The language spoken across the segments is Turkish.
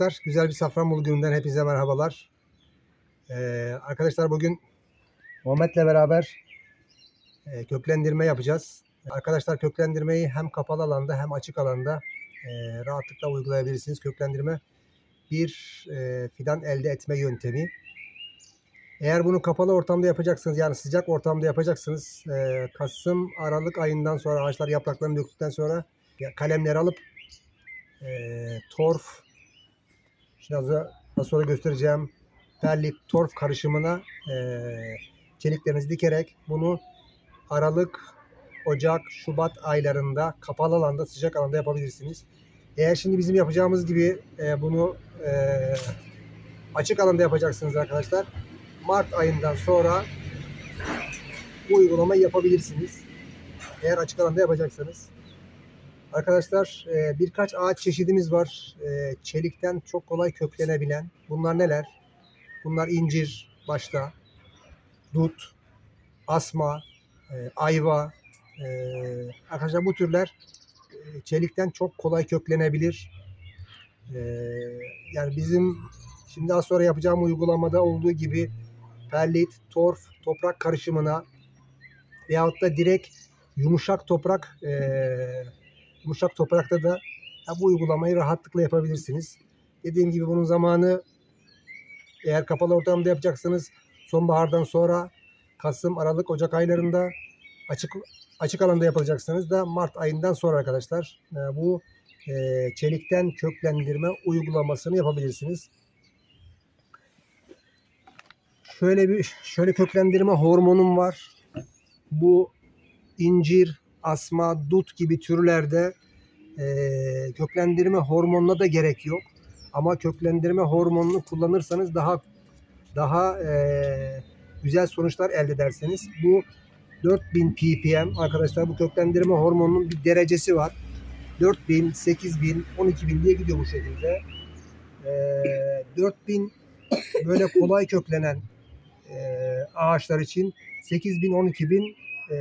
Arkadaşlar, güzel bir Safranbolu gününden hepinize merhabalar. Ee, arkadaşlar bugün Muhammed'le beraber e, köklendirme yapacağız. Arkadaşlar köklendirmeyi hem kapalı alanda hem açık alanda e, rahatlıkla uygulayabilirsiniz. Köklendirme bir e, fidan elde etme yöntemi. Eğer bunu kapalı ortamda yapacaksınız yani sıcak ortamda yapacaksınız. E, Kasım, Aralık ayından sonra ağaçlar yapraklarını döktükten sonra kalemleri alıp e, torf, şimdi az, az sonra göstereceğim perlit torf karışımına e, çeliklerinizi dikerek bunu Aralık, Ocak, Şubat aylarında kapalı alanda, sıcak alanda yapabilirsiniz. Eğer şimdi bizim yapacağımız gibi e, bunu e, açık alanda yapacaksınız arkadaşlar. Mart ayından sonra bu uygulamayı yapabilirsiniz. Eğer açık alanda yapacaksanız. Arkadaşlar e, birkaç ağaç çeşidimiz var. E, çelikten çok kolay köklenebilen. Bunlar neler? Bunlar incir başta, dut, asma, e, ayva. Arkadaşlar bu türler çelikten çok kolay köklenebilir. Yani bizim şimdi az sonra yapacağım uygulamada olduğu gibi perlit, torf, toprak karışımına veyahut da direkt yumuşak toprak e, yumuşak toprakta da ya bu uygulamayı rahatlıkla yapabilirsiniz. Dediğim gibi bunun zamanı eğer kapalı ortamda yapacaksanız sonbahardan sonra Kasım, Aralık, Ocak aylarında açık açık alanda yapacaksanız da Mart ayından sonra arkadaşlar e, bu e, çelikten köklendirme uygulamasını yapabilirsiniz. Şöyle bir şöyle köklendirme hormonum var. Bu incir, asma, dut gibi türlerde e, köklendirme hormonuna da gerek yok. Ama köklendirme hormonunu kullanırsanız daha daha e, güzel sonuçlar elde ederseniz bu 4000 ppm arkadaşlar bu köklendirme hormonunun bir derecesi var. 4000, 8000, 12000 diye gidiyor bu şekilde. E, 4000 böyle kolay köklenen e, ağaçlar için 8000, 12000 e,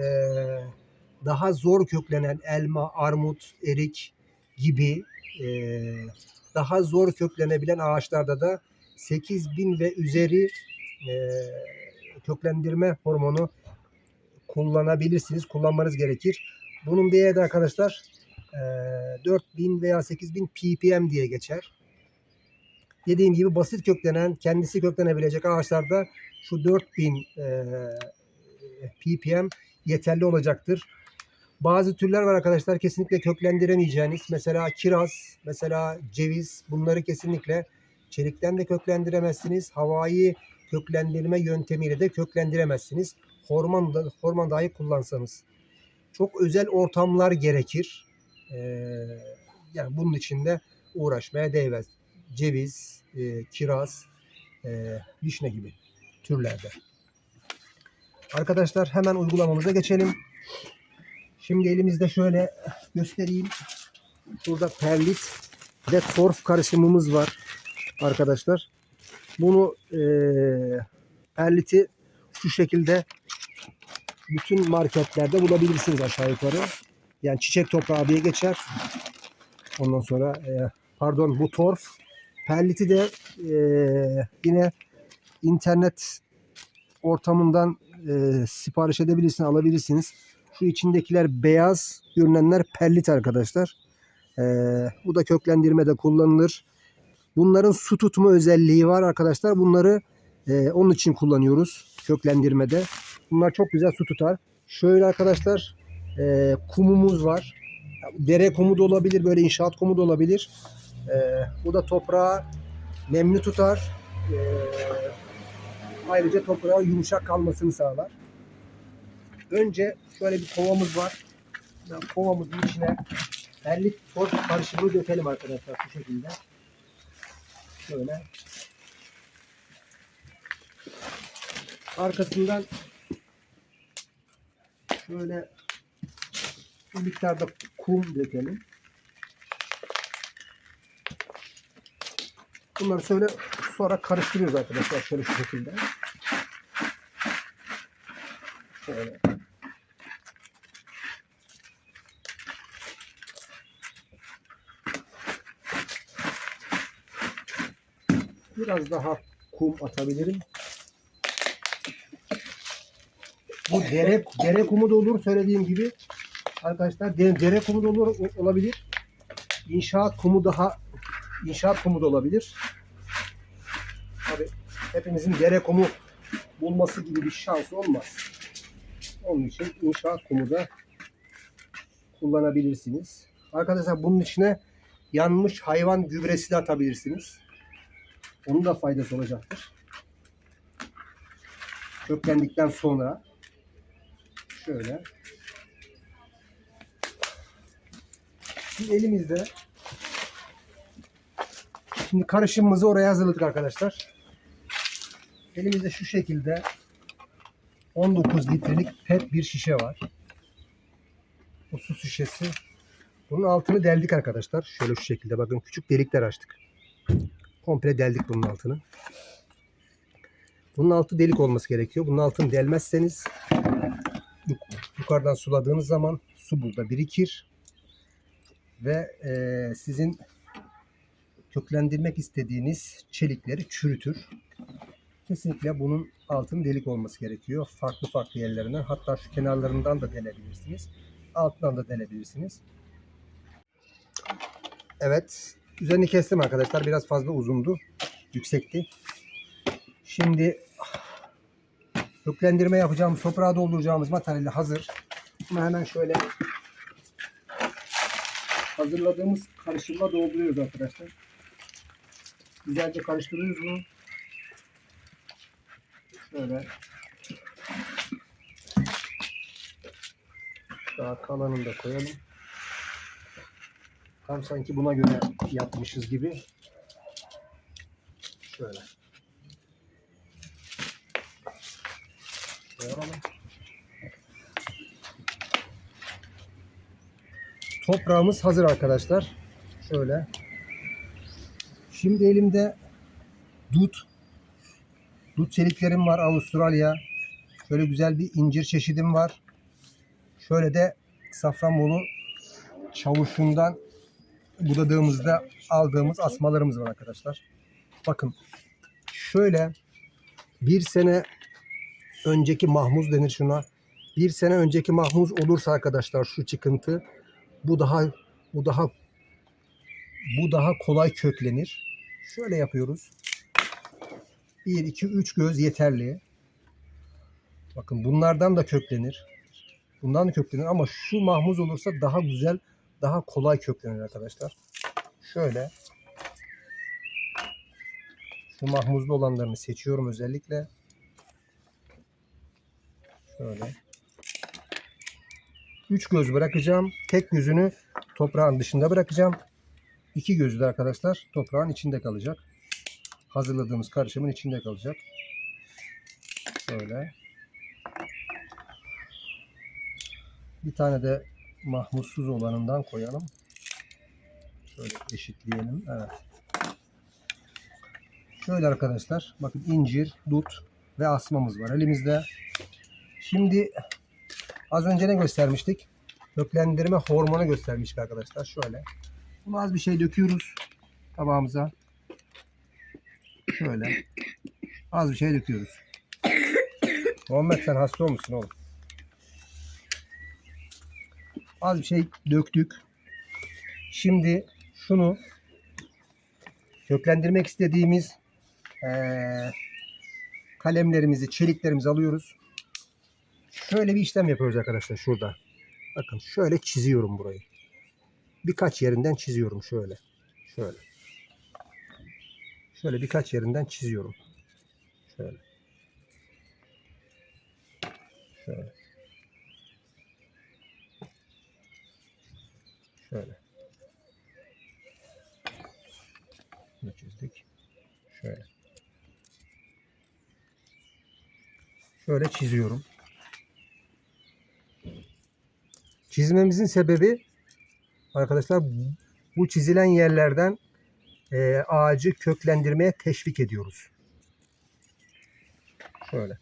daha zor köklenen elma, armut, erik gibi e, daha zor köklenebilen ağaçlarda da 8000 ve üzeri e, köklendirme hormonu kullanabilirsiniz. Kullanmanız gerekir. Bunun değeri de arkadaşlar e, 4000 veya 8000 ppm diye geçer. Dediğim gibi basit köklenen, kendisi köklenebilecek ağaçlarda şu 4000 e, ppm yeterli olacaktır. Bazı türler var arkadaşlar kesinlikle köklendiremeyeceğiniz. Mesela kiraz, mesela ceviz bunları kesinlikle çelikten de köklendiremezsiniz. Havai köklendirme yöntemiyle de köklendiremezsiniz. Hormon, da, hormon dahi kullansanız. Çok özel ortamlar gerekir. Ee, yani bunun için de uğraşmaya değmez. Ceviz, e, kiraz, e, vişne gibi türlerde. Arkadaşlar hemen uygulamamıza geçelim. Şimdi elimizde şöyle göstereyim. Burada perlit ve torf karışımımız var arkadaşlar. Bunu e, perliti şu şekilde bütün marketlerde bulabilirsiniz aşağı yukarı. Yani çiçek toprağı diye geçer. Ondan sonra e, pardon bu torf. Perliti de e, yine internet ortamından e, sipariş edebilirsiniz, alabilirsiniz. Şu içindekiler beyaz görünenler perlit arkadaşlar. E, bu da köklendirmede kullanılır. Bunların su tutma özelliği var arkadaşlar. Bunları e, onun için kullanıyoruz köklendirmede. Bunlar çok güzel su tutar. Şöyle arkadaşlar e, kumumuz var. Dere kumu da olabilir, böyle inşaat kumu da olabilir. E, bu da toprağı nemli tutar. E, ayrıca toprağın yumuşak kalmasını sağlar. Önce şöyle bir kovamız var. Kovamızın içine 50 torf karışımı dökelim arkadaşlar bu şekilde. Şöyle. Arkasından şöyle bir miktarda kum dökelim. Bunları şöyle sonra karıştırıyoruz arkadaşlar şöyle şu şekilde. Şöyle. Biraz daha kum atabilirim. Bu dere, dere kumu da olur söylediğim gibi. Arkadaşlar de- dere kumu da olur, olabilir. İnşaat kumu daha inşaat kumu da olabilir. Tabii hepimizin dere kumu bulması gibi bir şans olmaz. Onun için inşaat kumu da kullanabilirsiniz. Arkadaşlar bunun içine yanmış hayvan gübresi de atabilirsiniz. Onun da faydası olacaktır. Köklendikten sonra şöyle Şimdi elimizde şimdi karışımımızı oraya hazırladık arkadaşlar. Elimizde şu şekilde 19 litrelik pet bir şişe var. Bu su şişesi. Bunun altını deldik arkadaşlar. Şöyle şu şekilde bakın küçük delikler açtık. Komple deldik bunun altını. Bunun altı delik olması gerekiyor. Bunun altını delmezseniz yuk- yukarıdan suladığınız zaman su burada birikir ve eee, sizin köklendirmek istediğiniz çelikleri çürütür. Kesinlikle bunun altının delik olması gerekiyor. Farklı farklı yerlerinden hatta şu kenarlarından da delebilirsiniz. Altından da delebilirsiniz. Evet. Üzerini kestim arkadaşlar. Biraz fazla uzundu. Yüksekti. Şimdi köklendirme yapacağımız, toprağa dolduracağımız materyali hazır. Bunu hemen şöyle hazırladığımız karışımla dolduruyoruz arkadaşlar. Güzelce karıştırıyoruz bunu. Şöyle. Daha kalanını da koyalım. Tam sanki buna göre yapmışız gibi. Şöyle. Koyalım. Toprağımız hazır arkadaşlar. Şöyle. Şimdi elimde dut. Dut çeliklerim var Avustralya. Şöyle güzel bir incir çeşidim var. Şöyle de Safranbolu çavuşundan budadığımızda aldığımız asmalarımız var arkadaşlar. Bakın şöyle bir sene önceki mahmuz denir şuna. Bir sene önceki mahmuz olursa arkadaşlar şu çıkıntı bu daha bu daha bu daha kolay köklenir. Şöyle yapıyoruz. 1 2 3 göz yeterli. Bakın bunlardan da köklenir. Bundan da köklenir ama şu mahmuz olursa daha güzel, daha kolay köklenir arkadaşlar. Şöyle şu mahmuzlu olanlarını seçiyorum özellikle. Şöyle. Üç göz bırakacağım. Tek gözünü toprağın dışında bırakacağım. İki gözü de arkadaşlar toprağın içinde kalacak. Hazırladığımız karışımın içinde kalacak. Şöyle. Bir tane de mahmutsuz olanından koyalım. Şöyle eşitleyelim. Evet. Şöyle arkadaşlar. Bakın incir, dut ve asmamız var elimizde. Şimdi az önce ne göstermiştik? Köklendirme hormonu göstermiştik arkadaşlar. Şöyle. Bunu az bir şey döküyoruz tabağımıza. Şöyle. Az bir şey döküyoruz. Muhammed sen hasta olmuşsun oğlum. Az bir şey döktük. Şimdi şunu köklendirmek istediğimiz eee, kalemlerimizi, çeliklerimizi alıyoruz. Şöyle bir işlem yapıyoruz arkadaşlar şurada. Bakın şöyle çiziyorum burayı. Birkaç yerinden çiziyorum şöyle. Şöyle. Şöyle birkaç yerinden çiziyorum. Şöyle. Şöyle. Şöyle. Bunu çizdik. Şöyle. Şöyle çiziyorum. Çizmemizin sebebi arkadaşlar bu çizilen yerlerden e, ağacı köklendirmeye teşvik ediyoruz. Şöyle.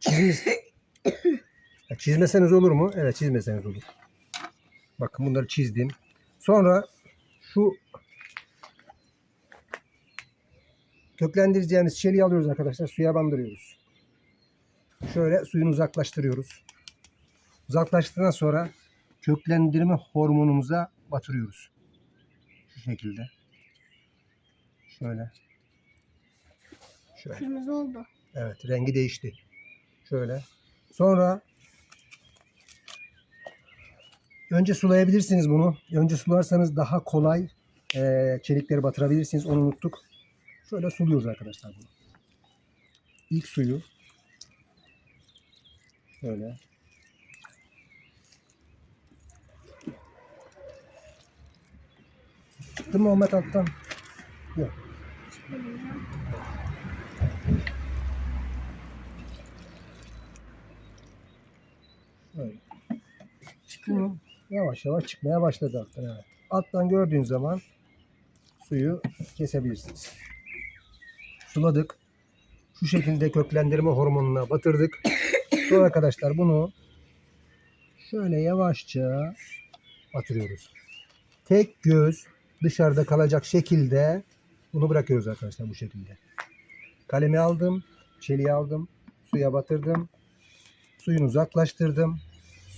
Çiziniz... Ya çizmeseniz olur mu? Evet çizmeseniz olur. Bakın bunları çizdim. Sonra şu köklendireceğimiz çeliği alıyoruz arkadaşlar. Suya bandırıyoruz. Şöyle suyunu uzaklaştırıyoruz. Uzaklaştıktan sonra köklendirme hormonumuza batırıyoruz. Şu şekilde. Şöyle. Şöyle. Kırmızı oldu. Evet rengi değişti. Şöyle. Sonra önce sulayabilirsiniz bunu. Önce sularsanız daha kolay eee, çelikleri batırabilirsiniz. Onu unuttuk. Şöyle suluyoruz arkadaşlar bunu. İlk suyu şöyle Çıktı mı Ahmet alttan? Yok. Çıkıyor. Yavaş yavaş çıkmaya başladı alttan. Evet. Alttan gördüğün zaman suyu kesebilirsiniz. Suladık. Şu şekilde köklendirme hormonuna batırdık. Sonra arkadaşlar bunu şöyle yavaşça batırıyoruz. Tek göz dışarıda kalacak şekilde bunu bırakıyoruz arkadaşlar bu şekilde. Kalemi aldım, çeliği aldım, suya batırdım, suyunu uzaklaştırdım.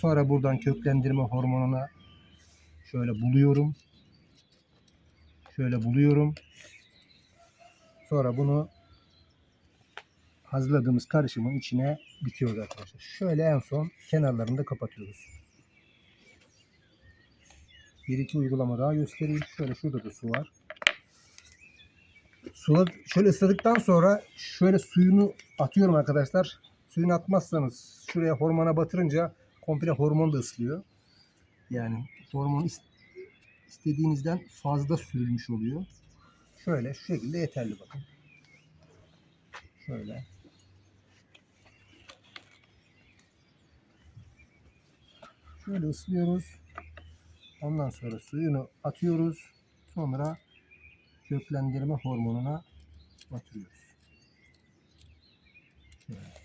Sonra buradan köklendirme hormonuna şöyle buluyorum. Şöyle buluyorum. Sonra bunu hazırladığımız karışımın içine dikiyoruz arkadaşlar. Şöyle en son kenarlarını da kapatıyoruz. Bir iki uygulama daha göstereyim. Şöyle şurada da su var. Sula, şöyle ısladıktan sonra şöyle suyunu atıyorum arkadaşlar. Suyunu atmazsanız şuraya hormona batırınca komple hormon da ıslıyor. Yani hormon is- istediğinizden fazla sürülmüş oluyor. Şöyle şu şekilde yeterli bakın. Şöyle. Şöyle ıslıyoruz. Ondan sonra suyunu atıyoruz. Sonra köklendirme hormonuna batırıyoruz. Şöyle.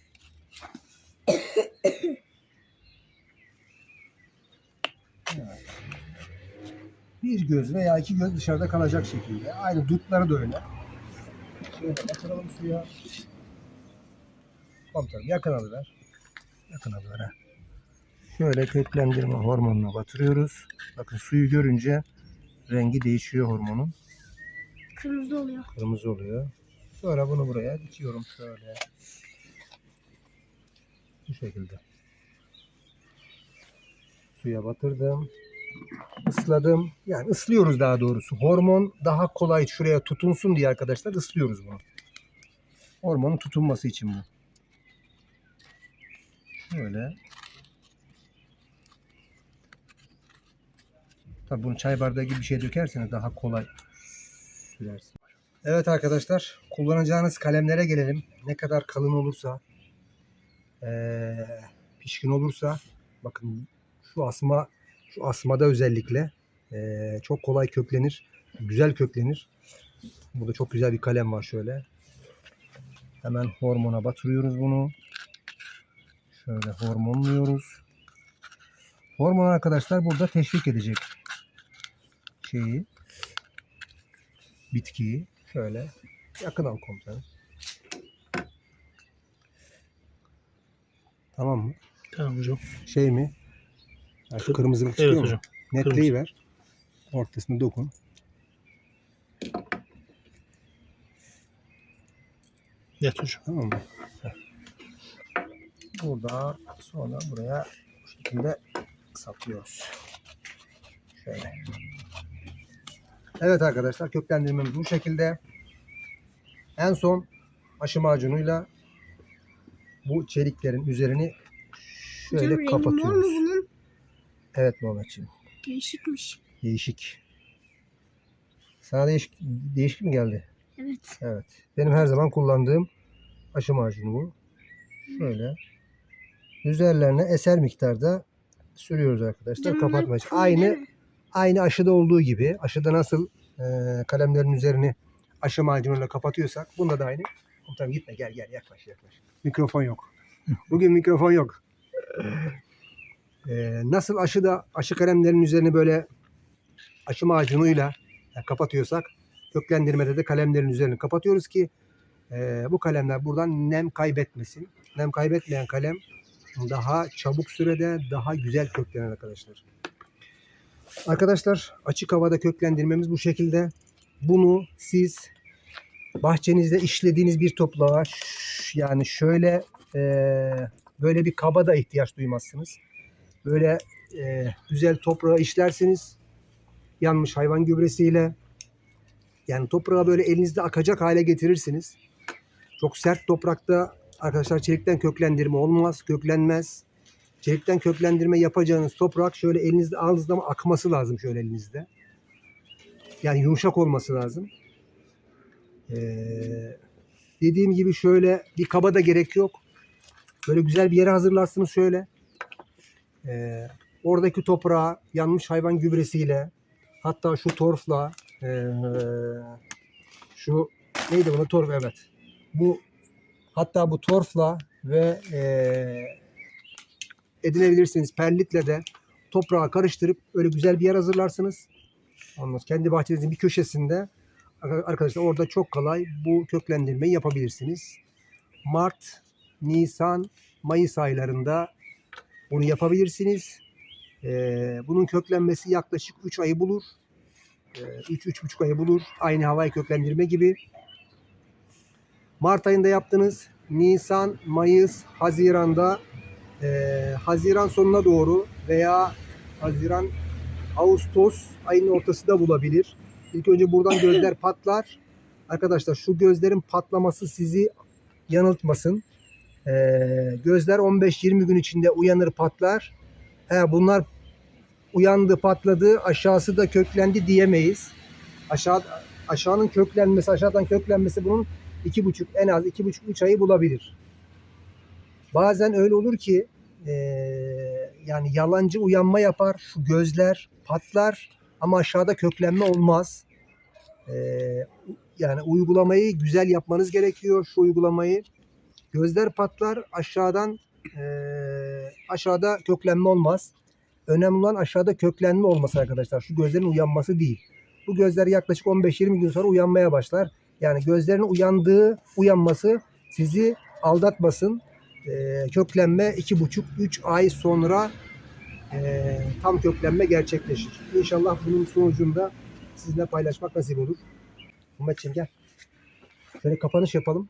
Bir göz veya iki göz dışarıda kalacak şekilde. Aynı dutları da öyle. Şöyle batıralım suya. Komutanım yakın alıver. Yakın alıver ha. Şöyle köklendirme hormonuna batırıyoruz. Bakın suyu görünce rengi değişiyor hormonun. Kırmızı oluyor. Kırmızı oluyor. Sonra bunu buraya dikiyorum şöyle. Bu şekilde. Suya batırdım. Isladım. Yani ıslıyoruz daha doğrusu. Hormon daha kolay şuraya tutunsun diye arkadaşlar ıslıyoruz bunu. Hormonun tutunması için bu. Şöyle. Tabii bunu çay bardağı gibi bir şey dökerseniz daha kolay sürersin. Evet arkadaşlar kullanacağınız kalemlere gelelim. Ne kadar kalın olursa eee, pişkin olursa bakın şu asma şu asmada özellikle eee, çok kolay köklenir. Güzel köklenir. Burada çok güzel bir kalem var şöyle. Hemen hormona batırıyoruz bunu. Şöyle hormonluyoruz. Hormon arkadaşlar burada teşvik edecek şeyi bitkiyi şöyle yakın al komutanım. Tamam mı? Tamam hocam. Şey mi? Ha, şu Kır- kırmızılık çıkıyor Evet mu? hocam. Netliği ver. Ortasını dokun. Net hocam. Tamam mı? Burada sonra buraya bu şekilde saplıyoruz. Şöyle. Evet arkadaşlar köklendirmemiz bu şekilde. En son aşı macunuyla bu çeliklerin üzerini şöyle kapatıyoruz. Evet Muhammedciğim. Değişikmiş. Değişik. Sana değişik, değişik mi geldi? Evet. Evet. Benim her zaman kullandığım aşı macunu bu. Şöyle. Üzerlerine eser miktarda sürüyoruz arkadaşlar. Bunlar için. pul Aynı mi? aynı aşıda olduğu gibi aşıda nasıl e, kalemlerin üzerini aşı macunuyla kapatıyorsak bunda da aynı. Komutanım gitme gel gel yaklaş yaklaş. Mikrofon yok. Bugün mikrofon yok. E, nasıl aşıda aşı kalemlerin üzerini böyle aşı macunuyla kapatıyorsak Köklendirmede de kalemlerin üzerini kapatıyoruz ki e, bu kalemler buradan nem kaybetmesin. Nem kaybetmeyen kalem daha çabuk sürede daha güzel köklenir arkadaşlar. Arkadaşlar açık havada köklendirmemiz bu şekilde. Bunu siz bahçenizde işlediğiniz bir toprağa ş- yani şöyle e, böyle bir kaba da ihtiyaç duymazsınız. Böyle e, güzel toprağı işlersiniz. Yanmış hayvan gübresiyle yani toprağı böyle elinizde akacak hale getirirsiniz. Çok sert toprakta arkadaşlar çelikten köklendirme olmaz, köklenmez. Çelikten köklendirme yapacağınız toprak şöyle elinizde aldığınızda ama akması lazım şöyle elinizde. Yani yumuşak olması lazım. Ee, dediğim gibi şöyle bir kaba da gerek yok. Böyle güzel bir yere hazırlarsınız şöyle. Ee, oradaki toprağı yanmış hayvan gübresiyle hatta şu torfla ee, şu neydi buna torf evet. Bu hatta bu torfla ve ee, edinebilirsiniz perlitle de toprağa karıştırıp öyle güzel bir yer hazırlarsınız. Ondan kendi bahçenizin bir köşesinde arkadaşlar orada çok kolay bu köklendirmeyi yapabilirsiniz. Mart, Nisan, Mayıs aylarında bunu yapabilirsiniz. Ee, bunun köklenmesi yaklaşık 3 ayı bulur. 3-3,5 ayı bulur. Aynı havayı köklendirme gibi. Mart ayında yaptınız. Nisan, Mayıs, Haziran'da ee, Haziran sonuna doğru veya Haziran, Ağustos ayının ortası da bulabilir. İlk önce buradan gözler patlar. Arkadaşlar şu gözlerin patlaması sizi yanıltmasın. Ee, gözler 15-20 gün içinde uyanır patlar. He, bunlar uyandı patladı aşağısı da köklendi diyemeyiz. Aşağı aşağının köklenmesi aşağıdan köklenmesi bunun iki buçuk en az iki buçuk üç ayı bulabilir. Bazen öyle olur ki eee, yani yalancı uyanma yapar. Şu gözler patlar ama aşağıda köklenme olmaz. Eee, yani uygulamayı güzel yapmanız gerekiyor. Şu uygulamayı gözler patlar aşağıdan eee, aşağıda köklenme olmaz. Önemli olan aşağıda köklenme olması arkadaşlar. Şu gözlerin uyanması değil. Bu gözler yaklaşık 15-20 gün sonra uyanmaya başlar. Yani gözlerin uyandığı uyanması sizi aldatmasın. Ee, köklenme 2,5-3 ay sonra ee, tam köklenme gerçekleşir. İnşallah bunun sonucunda sizinle paylaşmak nasip olur. Muhammedciğim gel. Şöyle kapanış yapalım.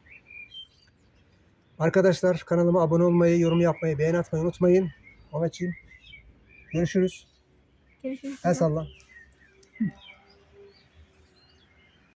Arkadaşlar kanalıma abone olmayı, yorum yapmayı, beğeni atmayı unutmayın. Muhammedciğim görüşürüz. Görüşürüz. El salla.